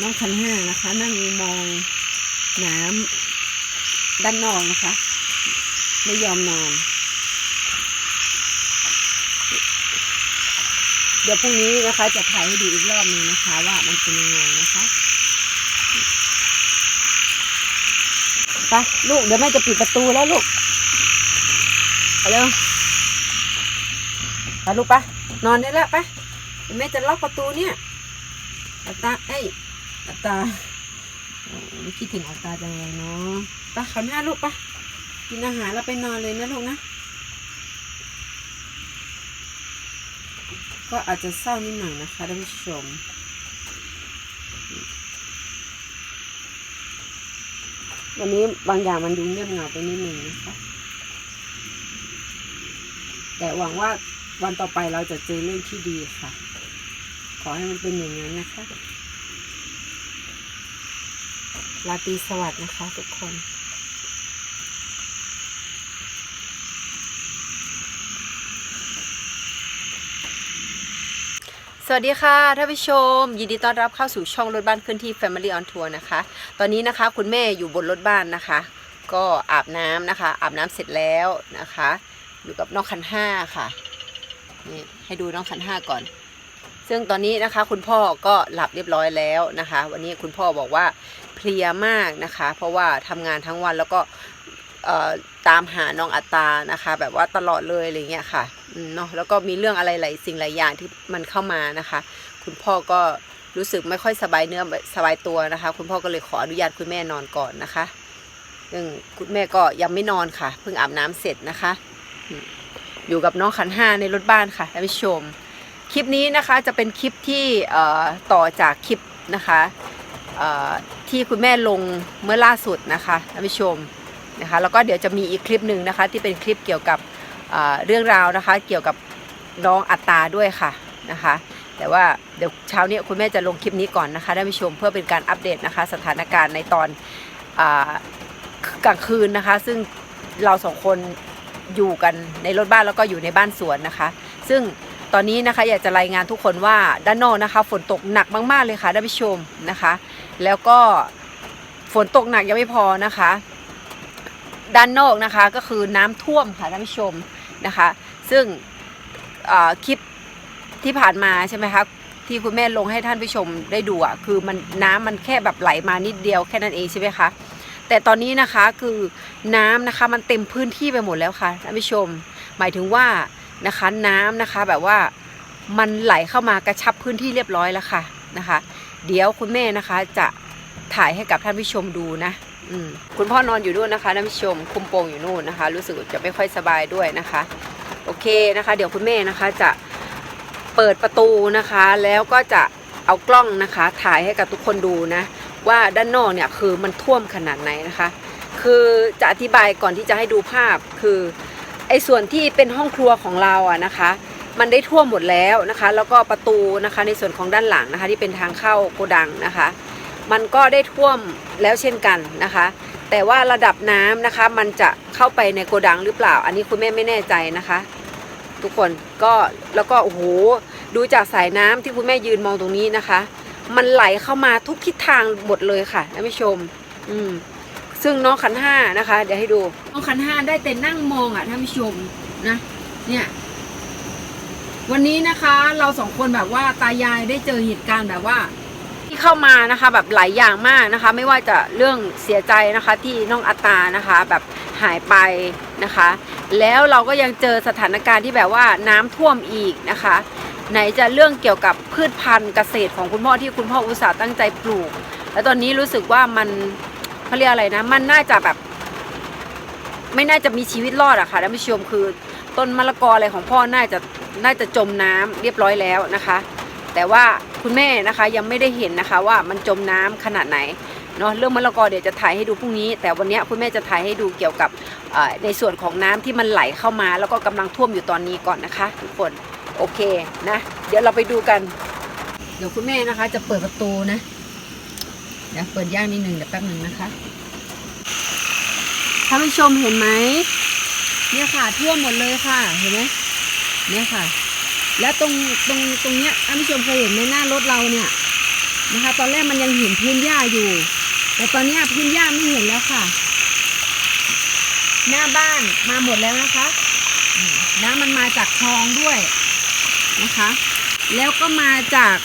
น้องคันห้านะคะ นั่งมองน้ำด้านนอกนะคะ ไม่ยอมนอน เดี๋ยวพรุ่งนี้นะคะจะถ่ายให้ดูอีกรอบหนึงนะคะ ว่ามันเป็นยังไงนะคะไปลูกเดี๋ยวแม่จะปิดประตูแล้วลูกไปเร็วไปลูกไปนอนได้แล้วไปเดี๋ยวแม่จะล็อกประตูเนี่ยตตาเอ้ย อัตาคิดถึงอัตาจังเลยเนาะไปขันห้าลูกไปกินอาหารแล้วไปนอนเลยนะลูกนะ ก็อาจจะเศร้านิดหน่อยนะคะท่านผู้ชมวันนี้บางอย่างมันดูเงียบเหงาไปนิดหนึ่งนะคะ แต่หวังว่าวันต่อไปเราจะเจอเรื่องที่ดีค่ะ ขอให้มันเป็นอย่างนั้นนะคะ ลาตรีสวัสดิ์นะคะทุกคนสวัสดีค่ะท่านผู้ชม ยินดีต้อนรับเข้าสู่ช่องรถบ้านเคลื่อนที่ Family on Tour นะคะ ตอนนี้นะคะคุณแม่อยู่บนรถบ้านนะคะ ก็อาบน้ำนะคะ อาบน้ำเสร็จแล้วนะคะ อยู่กับน้องคันห้าค่ะนี่ให้ดูน้องคันห้าก่อน ซึ่งตอนนี้นะคะคุณพ่อก็หลับเรียบร้อยแล้วนะคะ วันนี้คุณพ่อบอกว่า เพลียมากนะคะ เพราะว่าทำงานทั้งวันแล้วก็ตามหาน้องอัตตานะคะ แบบว่าตลอดเลยอะไรเงี้ยค่ะเนาะแล้วก็มีเรื่องอะไรหลายสิ่งหลายอย่างที่มันเข้ามานะคะ คุณพ่อก็รู้สึกไม่ค่อยสบายเนื้อสบายตัวนะคะ คุณพ่อก็เลยขออนุญาตคุณแม่นอนก่อนนะคะซึ่งคุณแม่ก็ยังไม่นอนค่ะ เพิ่งอาบน้ำเสร็จนะคะ อยู่กับน้องขันห้าในรถบ้านค่ะท่านผู้ชม คลิปนี้นะคะจะเป็นคลิปที่ต่อจากคลิปนะคะ ที่คุณแม่ลงเมื่อล่าสุดนะคะท่านผู้ชมนะคะแล้วก็เดี๋ยวจะมีอีกคลิปหนึ่งนะคะ ที่เป็นคลิปเกี่ยวกับเรื่องราวนะคะ เกี่ยวกับน้องอัตตาด้วยค่ะนะคะ แต่ว่าเดี๋ยวเช้านี้คุณแม่จะลงคลิปนี้ก่อนนะคะท่านผู้ชมเพื่อเป็นการอัปเดตนะคะ สถานการณ์ในตอนอกลางคืนนะคะ ซึ่งเราสองคนอยู่กันในรถบ้านแล้วก็อยู่ในบ้านสวนนะคะ ซึ่งตอนนี้นะคะอยากจะรายงานทุกคนว่าด้านนอกนะคะ ฝนตกหนักมากๆเลยค่ะท่านผู้ชมนะคะ แล้วก็ฝนตกหนักยังไม่พอนะคะ ด้านนอกนะคะก็คือน้ำท่วมค่ะท่านผู้ชมนะคะ ซึ่งคลิปที่ผ่านมาใช่ไหมคะที่คุณแม่ลงให้ท่านผู้ชมได้ดูอะคือมันน้ำมันแค่แบบไหลมานิดเดียวแค่นั้นเองใช่ไหมคะแต่ตอนนี้นะคะคือน้ำนะคะมันเต็มพื้นที่ไปหมดแล้วค่ะท่านผู้ชม หมายถึงว่านะคะน้ำนะคะแบบว่ามันไหลเข้ามากระชับพื้นที่เรียบร้อยแล้วค่ะนะคะ เดี๋ยวคุณแม่นะคะจะถ่ายให้กับท่านผู้ชมดูนะอืมคุณพ่อนอนอยู่นู่นนะคะท่านผู้ชมคุมโปงอยู่นู่นนะคะ รู้สึกจะไม่ค่อยสบายด้วยนะคะ โอเคนะคะ เดี๋ยวคุณแม่นะคะจะเปิดประตูนะคะ แล้วก็จะเอากล้องนะคะ ถ่ายให้กับทุกคนดูนะ ว่าด้านนอกเนี่ยคือมันท่วมขนาดไหนนะคะ คือจะอธิบายก่อนที่จะให้ดูภาพคือไอ้ส่วนที่เป็นห้องครัวของเราอะนะคะ มันได้ท่วมหมดแล้วนะคะ แล้วก็ประตูนะคะในส่วนของด้านหลังนะคะ ที่เป็นทางเข้าโกดังนะคะ มันก็ได้ท่วมแล้วเช่นกันนะคะ แต่ว่าระดับน้ำนะคะ มันจะเข้าไปในโกดังหรือเปล่า อันนี้คุณแม่ไม่แน่ใจนะคะ ทุกคนก็แล้วก็โอ้โหดูจากสายน้ำที่คุณแม่ยืนมองตรงนี้นะคะ มันไหลเข้ามาทุกทิศทางหมดเลยค่ะท่านผู้ชม อืมซึ่งน้องขันห้านะคะ เดี๋ยวให้ดูน้องขันห้าได้แต่นั่งมองอะท่านผู้ชมนะ เนี่ย วันนี้นะคะเราสองคนแบบว่าตายายได้เจอเหตุการณ์แบบว่าที่เข้ามานะคะแบบหลายอย่างมากนะคะ ไม่ว่าจะเรื่องเสียใจนะคะที่น้องอัตานะคะ แบบหายไปนะคะ แล้วเราก็ยังเจอสถานการณ์ที่แบบว่าน้ำท่วมอีกนะคะ ไหนจะเรื่องเกี่ยวกับพืชพันธุ์เกษตรของคุณพ่อที่คุณพ่ออุตส่าห์ตั้งใจปลูก แล้วตอนนี้รู้สึกว่ามันเขาเรียกอะไรนะ มันน่าจะแบบ ไม่น่าจะมีชีวิตรอดอะค่ะท่านผู้ชมคือต้นมะละกออะไรของพ่อน่าจะ น่าจะจมน้ำเรียบร้อยแล้วนะคะ แต่ว่าคุณแม่นะคะยังไม่ได้เห็นนะคะว่ามันจมน้ำขนาดไหนเนาะเรื่องมะละกอเดี๋ยวจะถ่ายให้ดูพรุ่งนี้ แต่วันนี้คุณแม่จะถ่ายให้ดูเกี่ยวกับในส่วนของน้ำที่มันไหลเข้ามา แล้วก็กำลังท่วมอยู่ตอนนี้ก่อนนะคะ ทุกคนโอเคนะเดี๋ยวเราไปดูกัน เดี๋ยวคุณแม่นะคะจะเปิดประตูนะเดี๋ยวเปิดย่างนิดหนึ่งเดี๋ยวแป๊บหนึ่งนะคะท่านผู้ชมเห็นไหมเนี่ยค่ะท่วมหมดเลยค่ะเห็นไหม เนี่ยค่ะ แล้วตรงตรงตรงเนี้ยท่านผู้ชมเคยเห็นไหมหน้ารถเราเนี่ยนะคะ ตอนแรกมันยังเห็นพื้นหญ้าอยู่ แต่ตอนเนี้ยพื้นหญ้าไม่เห็นแล้วค่ะ หน้าบ้านมาหมดแล้วนะคะน้ำมันมาจากคลองด้วยนะคะ แล้วก็มาจาก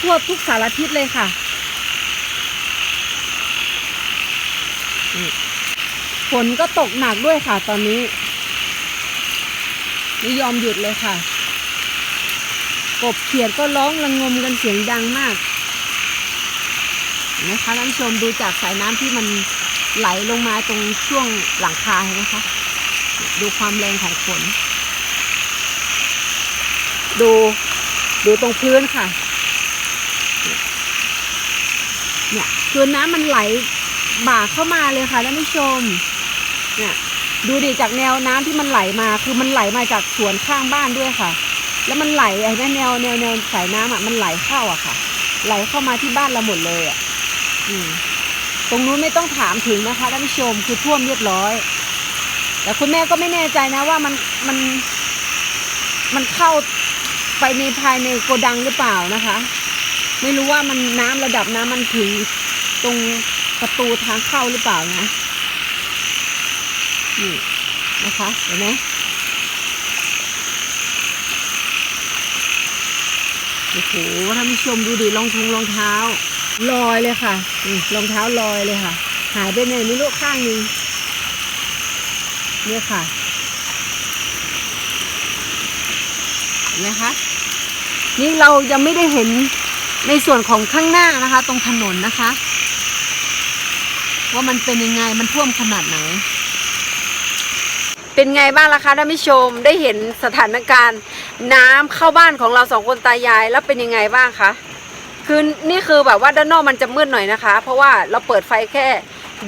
ทั่วทุกสารทิศเลยค่ะฝนก็ตกหนักด้วยค่ะตอนนี้ ไม่ยอมหยุดเลยค่ะ กบเขียดก็ร้องระงมกันเสียงดังมากนะคะท่านผู้ชมดูจากสายน้ำที่มันไหลลงมาตรงช่วงหลังคาเห็นไหมคะ ดูความแรงของฝน ดูดูตรงพื้นค่ะ เนี่ยคือน้ำมันไหลบ่าเข้ามาเลยค่ะท่านผู้ชม ดูดิจากแนวน้ำที่มันไหลมาคือมันไหลมาจากสวนข้างบ้านด้วยค่ะ แล้วมันไหลไอ้แม่แนวแนวแนวสายน้ำอะมันไหลเข้าอะค่ะ ไหลเข้ามาที่บ้านเราหมดเลยอะอืมตรงนู้นไม่ต้องถามถึงนะคะท่านผู้ชมคือท่วมเรียบร้อย แต่คุณแม่ก็ไม่แน่ใจนะว่ามันมันมันเข้าไปในภายในโกดังหรือเปล่านะคะ ไม่รู้ว่ามันน้ำระดับน้ำมันถึงตรงประตูทางเข้าหรือเปล่านะ นี่นะคะเห็นไหมโอ้โหท่านผู้ชมดูดิรองทงรองเท้า ลอยเลยค่ะรองเท้าลอยเลยค่ะ หายไปไหนไม่รู้ข้างนึงเนี่ยค่ะเห็นไหมคะนี่เรายังไม่ได้เห็นในส่วนของข้างหน้านะคะ ตรงถนนนะคะ ว่ามันเป็นยังไงมันท่วมขนาดไหน เป็นไงบ้างล่ะคะท่านผู้ชมได้เห็นสถานการณ์ น้ำเข้าบ้านของเราสองคนตายายแล้วเป็นยังไงบ้างคะคือนี่คือแบบว่าด้านนอกมันจะมืดหน่อยนะคะ เพราะว่าเราเปิดไฟแค่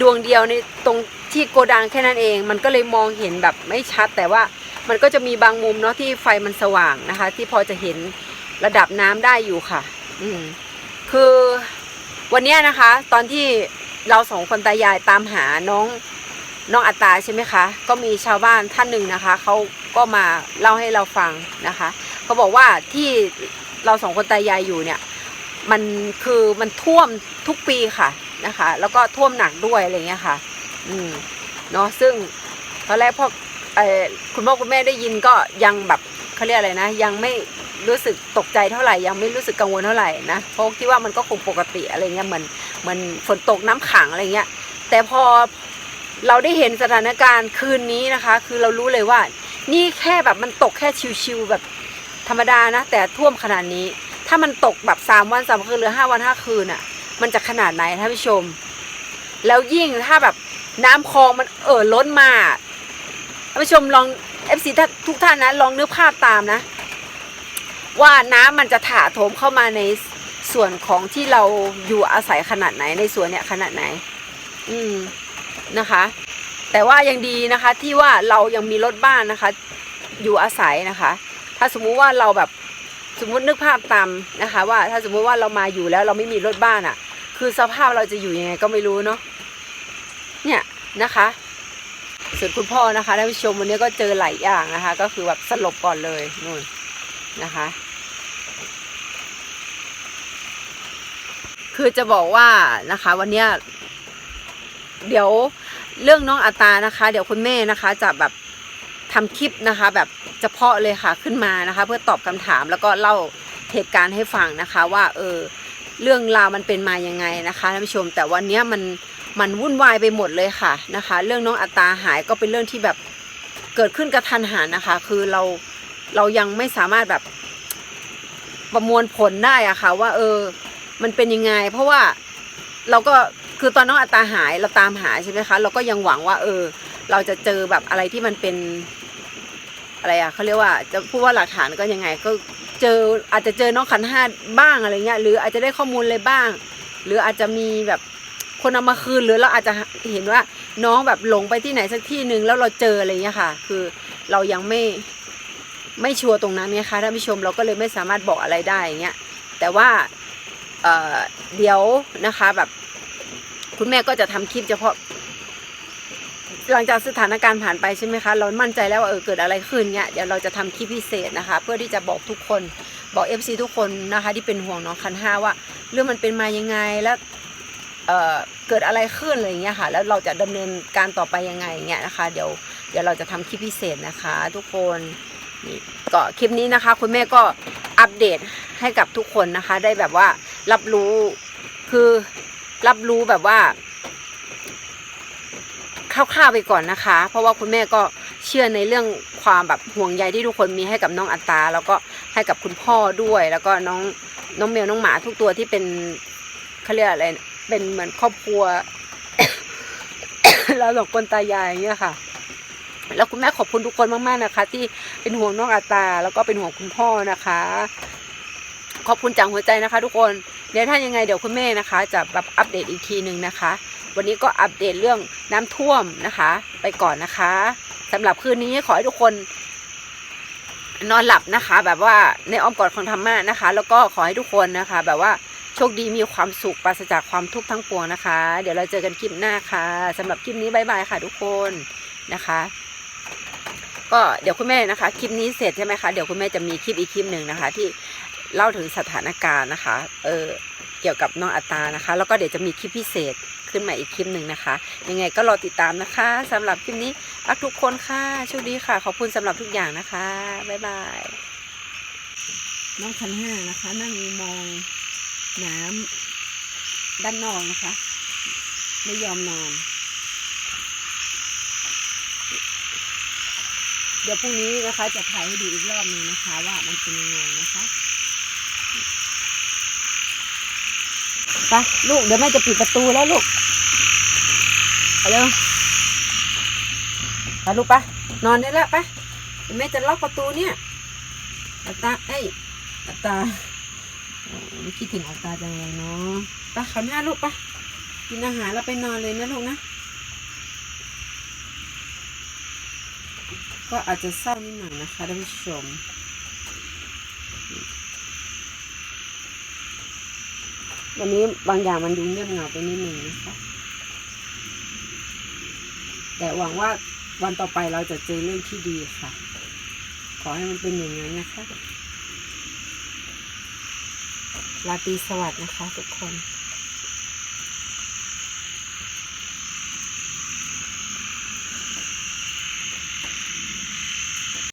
ดวงเดียวในตรงที่โกดังแค่นั้นเอง มันก็เลยมองเห็นแบบไม่ชัด แต่ว่ามันก็จะมีบางมุมเนาะที่ไฟมันสว่างนะคะ ที่พอจะเห็นระดับน้ำได้อยู่ค่ะ อืมคือวันนี้นะคะ ตอนที่เราสองคนตายายตามหาน้อง น้องอัตตาใช่ไหมคะ ก็มีชาวบ้านท่านหนึ่งนะคะเขาก็มาเล่าให้เราฟังนะคะเขาบอกว่าที่เราสองคนตายายอยู่เนี่ยมันคือมันท่วมทุกปีค่ะนะคะ แล้วก็ท่วมหนักด้วยอะไรเงี้ยค่ะ อืมเนาะซึ่งตอนแรกพอเอคุณพ่อคุณแม่ได้ยินก็ยังแบบเขาเรียกอะไรนะ ยังไม่รู้สึกตกใจเท่าไหร่ ยังไม่รู้สึกกังวลเท่าไหร่นะเพราะคิดว่ามันก็คงปกติอะไรเงี้ยเหมือนเหมือนฝนตกน้ำขังอะไรเงี้ย แต่พอ เราได้เห็นสถานการณ์คืนนี้นะคะ คือเรารู้เลยว่า นี่แค่แบบมันตกแค่ชิวๆแบบธรรมดานะ แต่ท่วมขนาดนี้ ถ้ามันตกแบบสามวันสามคืนหรือห้าวันห้าคืนอะ มันจะขนาดไหนท่านผู้ชม แล้วยิ่งถ้าแบบน้ำคลองมันเอ่อล้นมาท่านผู้ชมลองเอฟซีทุกท่านนะลองนึกภาพตามนะ ว่าน้ำมันจะถาโถมเข้ามาในส่วนของที่เราอยู่อาศัยขนาดไหนในส่วนเนี้ยขนาดไหน อืม นะคะ แต่ว่ายังดีนะคะที่ว่าเรายังมีรถบ้านนะคะ อยู่อาศัยนะคะ ถ้าสมมุติว่าเราแบบสมมุตินึกภาพตามนะคะ ว่าถ้าสมมุติว่าเรามาอยู่แล้วเราไม่มีรถบ้านอะ่ะ คือสภาพเราจะอยู่ยังไงก็ไม่รู้เนาะเนี่ยนะคะส่วนคุณพ่อนะคะท่านผู้ชมวันนี้ก็เจอหลายอย่างนะคะ ก็คือแบบสลบก่อนเลยนู่นนะคะ คือจะบอกว่านะคะ วันเนี้ย เดี๋ยวเรื่องน้องอัตานะคะ เดี๋ยวคุณแม่นะคะจะแบบทำคลิปนะคะ แบบเฉพาะเลยค่ะขึ้นมานะคะ เพื่อตอบคำถามแล้วก็เล่าเหตุการณ์ให้ฟังนะคะ ว่าเออเรื่องราวมันเป็นมายังไงนะคะท่านผู้ชม แต่วันนี้มันมันวุ่นวายไปหมดเลยค่ะนะคะ เรื่องน้องอัตาหายก็เป็นเรื่องที่แบบเกิดขึ้นกระทันหันนะคะ คือเราเรายังไม่สามารถแบบประมวลผลได้อะค่ะว่าเออมันเป็นยังไง เพราะว่าเราก็ คือตอนน้องอัตาหายเราตามหาใช่ไหมคะ เราก็ยังหวังว่า เออ เราจะเจอแบบอะไรที่มันเป็น อะไรอะเขาเรียกว่า จะพูดว่าหลักฐานก็ยังไง ก็เจออาจจะเจอน้องขันห้าบ้างอะไรเงี้ยหรืออาจจะได้ข้อมูลอะไรบ้าง หรืออาจจะมีแบบคนเอามาคืนหรือเราอาจจะเห็นว่าน้องแบบหลงไปที่ไหนสักที่หนึ่งแล้วเราเจออะไรเงี้ยค่ะ คือเรายังไม่ไม่ชัวร์ตรงนั้นไงคะท่านผู้ชมเราก็เลยไม่สามารถบอกอะไรได้อย่างเงี้ยแต่ว่าเเดี๋ยวนะคะแบบ คุณแม่ก็จะทำคลิปเฉพาะ หลังจากสถานการณ์ผ่านไปใช่ไหมคะ เรามั่นใจแล้วว่าเออเกิดอะไรขึ้นเนี่ยเดี๋ยวเราจะทำคลิปพิเศษนะคะ เพื่อที่จะบอกทุกคนบอก FC ทุกคนนะคะที่เป็นห่วงน้องคันห้าว่า เรื่องมันเป็นมายังไงแล้วเเกิดอะไรขึ้นอะไรอย่างเงี้ยค่ะ แล้วเราจะดำเนินการต่อไปยังไงอย่างเงี้ยนะคะ เดี๋ยวเดี๋ยวเราจะทำคลิปพิเศษนะคะ ทุกคนนี่ก็คลิปนี้นะคะ คุณแม่ก็อัปเดตให้กับทุกคนนะคะ ได้แบบว่ารับรู้คือ รับรู้แบบว่าคร่าวๆไปก่อนนะคะ เพราะว่าคุณแม่ก็เชื่อในเรื่องความแบบห่วงใยที่ทุกคนมีให้กับน้องอัตตาแล้วก็ให้กับคุณพ่อด้วย แล้วก็น้องน้องแมวน้องหมาทุกตัวที่เป็นเขาเรียกอะไรเป็นเหมือนครอบครัวเราสองคนตายายอย่างเงี้ยค่ะ แล้วคุณแม่ขอบคุณทุกคนมากๆนะคะ ที่เป็นห่วงน้องอัตตาแล้วก็เป็นห่วงคุณพ่อนะคะ ขอบคุณจากหัวใจนะคะ ทุกคน ดี๋ยวถ้ายังไงเดี๋ยวคุณแม่นะคะ จะแบบอัปเดตอีกทีหนึ่งนะคะ วันนี้ก็อัปเดตเรื่องน้ำท่วมนะคะ ไปก่อนนะคะสำหรับคืนนี้ขอให้ทุกคนนอนหลับนะคะ แบบว่าในอ้อมกอดของธรรมะนะคะ แล้วก็ขอให้ทุกคนนะคะ แบบว่าโชคดีมีความสุขปราศจากความทุกข์ทั้งปวงนะคะ เดี๋ยวเราเจอกันคลิปหน้าค่ะสำหรับคลิปนี้บายบายค่ะทุกคนนะคะ ก็เดี๋ยวคุณแม่นะคะ คลิปนี้เสร็จใช่ไหมคะเดี๋ยวคุณแม่จะมีคลิปอีกคลิปหนึ่งนะคะ ที่ เล่าถึงสถานการณ์นะคะ เออเกี่ยวกับน้องอัตานะคะ แล้วก็เดี๋ยวจะมีคลิปพิเศษขึ้นมาอีกคลิปหนึ่งนะคะ ยังไงก็รอติดตามนะคะสำหรับคลิปนี้รักทุกคนค่ะโชคดีค่ะ ขอบคุณสำหรับทุกอย่างนะคะบ๊ายบายน้องคันห้านะคะ นั่งมองน้ำด้านนอกนะคะ ไม่ยอมนอน เดี๋ยวพรุ่งนี้นะคะจะถ่ายให้ดูอีกรอบหนึงนะคะ ว่ามันเป็นยังไงนะคะ ไปลูกเดี๋ยวแม่จะปิดประตูแล้วลูกไปเร็วไปลูกไปนอนได้แล้วไปเดี๋ยวแม่จะล็อกประตูเนี่ยอัตาเอ้ยอัตาคิดถึงอัตตาจังเลยเนาะไปขันห้าลูกไปกินอาหารแล้วไปนอนเลยนะลูกนะก็อาจจะเศร้านิดหน่อยนะคะท่านผู้ชม วันนี้บางอย่างมันดูเงียบเหงาไปนิดหนึ่งนะคะ แต่หวังว่าวันต่อไปเราจะเจอเรื่องที่ดีค่ะ ขอให้มันเป็นอย่างนั้นนะคะลาตรีสวัสดิ์นะคะทุกคน